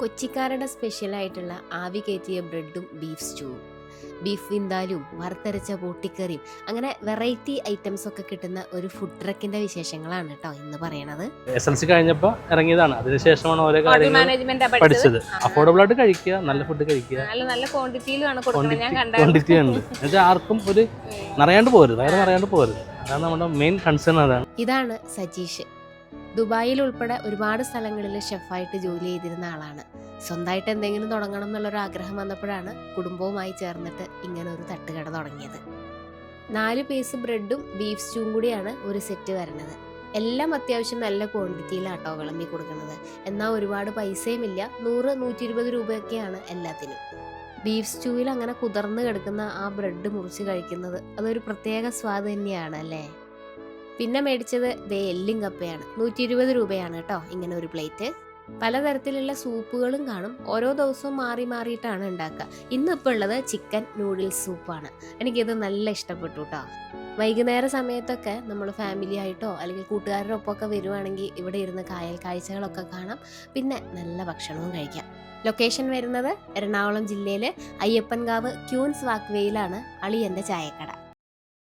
കൊച്ചിക്കാരുടെ സ്പെഷ്യലായിട്ടുള്ള ആവി കയറ്റിയ ബ്രെഡും ബീഫ് സ്റ്റൂവും. ബീഫ് വിന്താലും വറുത്തരച്ച പൊട്ടിക്കറിയും അങ്ങനെ വെറൈറ്റി ഐറ്റംസ് ഒക്കെ കിട്ടുന്ന ഒരു ഫുഡ് ട്രക്കിന്റെ വിശേഷങ്ങളാണ് കേട്ടോ ഇന്ന് പറയണത്. എസ് എൽ സി കഴിഞ്ഞപ്പോൾ ഇറങ്ങിയതാണ്. അതിനുശേഷമാണ് ഓരോ കാര്യങ്ങൾ പഠിച്ചത്. അഫോർഡബിൾ ആയിട്ട് കഴിക്കുക നല്ല ഫുഡ് കഴിക്കുക. നല്ല നല്ല ക്വാണ്ടിറ്റിയിലാണ് കൊടുക്കുന്നത്. ഞാൻ കണ്ട ക്വാണ്ടിറ്റി ഉണ്ട്. എന്നുവെച്ചാൽ ആർക്കും ഒരു നിറയാണ്ട് പോരുത്. അതായത് നിറയാണ്ട് പോരുത്. അതാണ് നമ്മുടെ മെയിൻ കൺസേൺ അതാണ്. ഇതാണ് സജീഷ്. ദുബായിൽ ഉൾപ്പെടെ ഒരുപാട് സ്ഥലങ്ങളിൽ ഷെഫായിട്ട് ജോലി ചെയ്തിരുന്ന ആളാണ്. സ്വന്തമായിട്ട് എന്തെങ്കിലും തുടങ്ങണം എന്നുള്ളൊരു ആഗ്രഹം വന്നപ്പോഴാണ് കുടുംബവുമായി ചേർന്നിട്ട് ഇങ്ങനെ ഒരു തട്ടുകട തുടങ്ങിയത്. നാല് പീസ് ബ്രെഡും ബീഫ് സ്റ്റൂവും കൂടിയാണ് ഒരു സെറ്റ് വരുന്നത്. എല്ലാം അത്യാവശ്യം നല്ല ക്വാണ്ടിറ്റിയിലാട്ടോ വിളമ്പി കൊടുക്കുന്നത്. എന്നാൽ ഒരുപാട് പൈസയുമില്ല നൂറ് നൂറ്റി ഇരുപത് രൂപയൊക്കെയാണ് എല്ലാത്തിനും. ബീഫ് സ്റ്റൂവിൽ അങ്ങനെ കുതിർന്ന് കിടക്കുന്ന ആ ബ്രെഡ് മുറിച്ച് കഴിക്കുന്നത് അതൊരു പ്രത്യേക സ്വാദ് തന്നെയാണ് അല്ലേ? പിന്നെ മേടിച്ചത് ദേ എല്ലും കപ്പയാണ്. നൂറ്റി ഇരുപത് രൂപയാണ് കേട്ടോ ഇങ്ങനെ ഒരു പ്ലേറ്റ്. പലതരത്തിലുള്ള സൂപ്പുകളും കാണും. ഓരോ ദിവസവും മാറി മാറിയിട്ടാണ് ഉണ്ടാക്കുക. ഇന്നിപ്പോൾ ഉള്ളത് ചിക്കൻ നൂഡിൽസ് സൂപ്പാണ്. എനിക്കിത് നല്ല ഇഷ്ടപ്പെട്ടു കേട്ടോ. വൈകുന്നേര സമയത്തൊക്കെ നമ്മൾ ഫാമിലി ആയിട്ടോ അല്ലെങ്കിൽ കൂട്ടുകാരുടെ ഒപ്പമൊക്കെ വരുവാണെങ്കിൽ ഇവിടെ ഇരുന്ന് കായൽ കാഴ്ചകളൊക്കെ കാണാം. പിന്നെ നല്ല ഭക്ഷണവും കഴിക്കാം. ലൊക്കേഷൻ വരുന്നത് എറണാകുളം ജില്ലയിലെ അയ്യപ്പൻകാവ് ക്യൂൻസ് വാക്വേയിലാണ്. അളിയന്റെ ചായക്കട.